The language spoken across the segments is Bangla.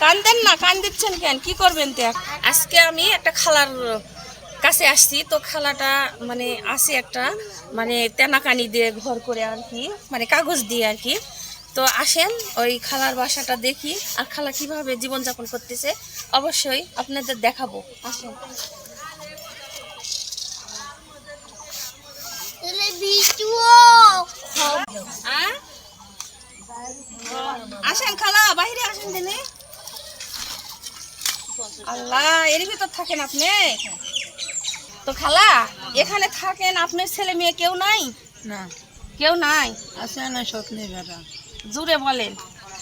কান্দেন না কান দিচ্ছেন কেন? কি করবেন তো আজকে আমি একটা খালার কাছে আসছি তো খালাটা মানে আছে একটা মানে তেনাকানি দিয়ে ঘর করে আর কি মানে কাগজ দিয়ে আর কি তো আসেন ওই খালার বাসাটা দেখি আর খালা কীভাবে জীবনযাপন করতেছে অবশ্যই আপনাদের দেখাবো। আসেন? আসেন খালা বাইরে আসেন দিনে আল্লাহ এর ভিতর থাকেন আপনি? তো খালা এখানে থাকেন আপনার ছেলে মেয়ে কেউ নাই? না। কেউ নাই? আছে না স্বপ্নে বেড়া। জুড়ে বলেন।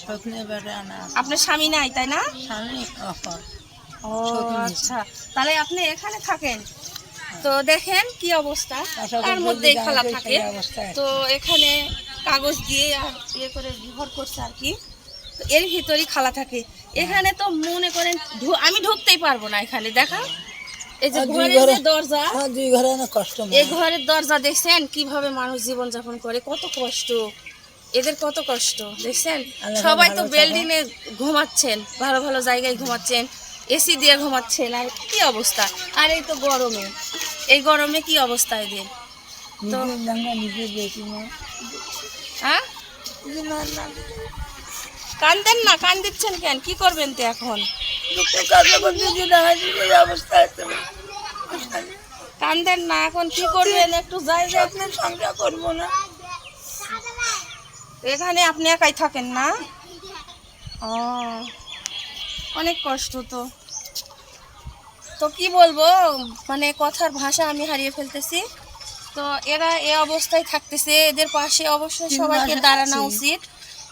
স্বপ্নে বেড়া না। আপনার স্বামী নাই তাই না? স্বামী অফার ও আচ্ছা। তাহলে আপনি এখানে থাকেন। তো দেখেন কি অবস্থা। তার মধ্যেই যদি খালা থাকে। তো এখানে কাগজ দিয়ে আর ইয়ে করে ঘর করছে আর কি। এর ভিতরেই খালা থাকে। এখানে তো মনে করেন আমি ঢুকতেই পারব না এখানে দেখা? এই যে ঘরের যে দরজা দুই ঘরে না কষ্ট এই ঘরের দরজা দেখছেন? কীভাবে মানুষ জীবন যাপন করে কত কষ্ট। এদের কত কষ্ট দেখছেন? সবাই তো বিল্ডিং এ ঘুমাচ্ছেন ভালো ভালো জায়গায় ঘুমাচ্ছেন এসি দিয়ে ঘুমাচ্ছেন আর কি অবস্থা? আর এই তো গরমে। এই গরমে কি অবস্থা এদের? হ্যাঁ? কান্দেন না কান দিচ্ছেন কেন? কি করবেন তো এখন? কান্দেন না এখন কি করবেন? একটু যাই যাই স্বপ্নের সংখ্যা করব না। এখানে আপনি একাই থাকেন না? ও অনেক কষ্ট তো। তো কি বলব মানে কথার ভাষা আমি হারিয়ে ফেলতেছি। তো এরা এ অবস্থায় থাকতেছে এদের পাশে অবশ্যই সবাইকে দাঁড়ানো উচিত।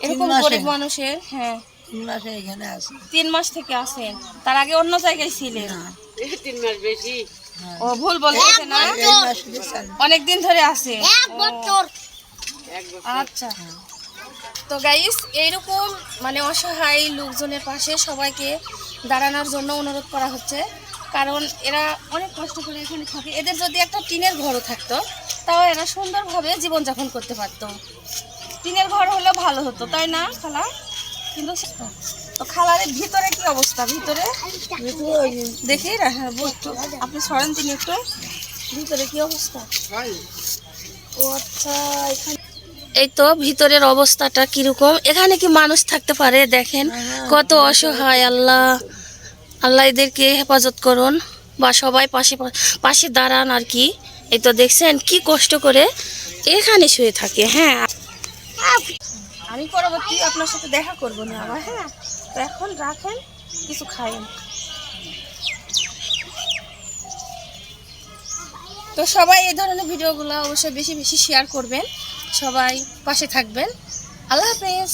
এরকম গরিব মানুষের হ্যাঁ। তিন মাসে এখানে আছে তিন মাস থেকে আসেন তার আগে অন্য জায়গায় ছিলেন। না। হ্যাঁ। ও ভুল বলতেছে না? মাস। অনেক দিন ধরে আছে আচ্ছা। তো গাইস এইরকম মানে অসহায় লোকজনের পাশে সবাইকে দাঁড়ানোর জন্য অনুরোধ করা হচ্ছে। কারণ এরা অনেক কষ্ট করে এখানে থাকে। এদের যদি একটা টিনের ঘরও থাকতো তাও এরা সুন্দরভাবে জীবনযাপন করতে পারতো। টিনের ঘর হলে ভালো হতো তাই না খালা? কিন্তু তো খালার ভিতরে কি অবস্থা? ভিতরে? দেখি হ্যাঁ, আপনি সরেন তিনি একটু। ভিতরে কি অবস্থা? ও আচ্ছা এখানে এই তো ভিতরের অবস্থাটা কীরকম? এখানে কি মানুষ থাকতে পারে? দেখেন কত অসহায় আল্লাহ। আল্লাহ এদেরকে হেফাজত করুন বা সবাই পাশে পাশে দাঁড়ান আর কি। এই তো দেখছেন কি কষ্ট করে এখানে শুয়ে থাকে হ্যাঁ। আমি পরবর্তী আপনার সাথে দেখা করব না, আবার। হ্যাঁ তো এখন রাখেন, কিছু খাইন তো সবাই এই ধরনের ভিডিওগুলো অবশ্যই বেশি বেশি শেয়ার করবেন। সবাই পাশে থাকবেন। আল্লাহ হাফেজ।